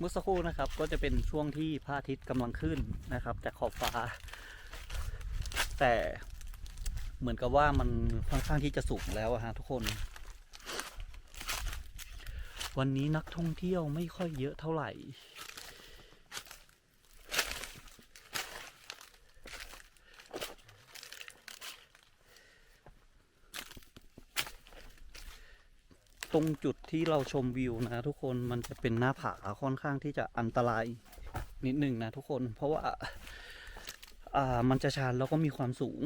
เมื่อสักครู่นะครับ ก็จะเป็นช่วงที่พระอาทิตย์กำลังขึ้นนะครับ จากขอบฟ้า แต่เหมือนกับว่ามันค่อนข้างที่จะสูงแล้วฮะทุกคน วันนี้นักท่องเที่ยวไม่ค่อยเยอะเท่าไหร่ ตรงจุดที่เราชมวิวนะทุกคนมันจะเป็นหน้าผาค่อนข้างที่จะอันตรายนิดหนึ่งนะทุกคนเพราะว่าอ่ามันจะชันแล้วก็มีความสูง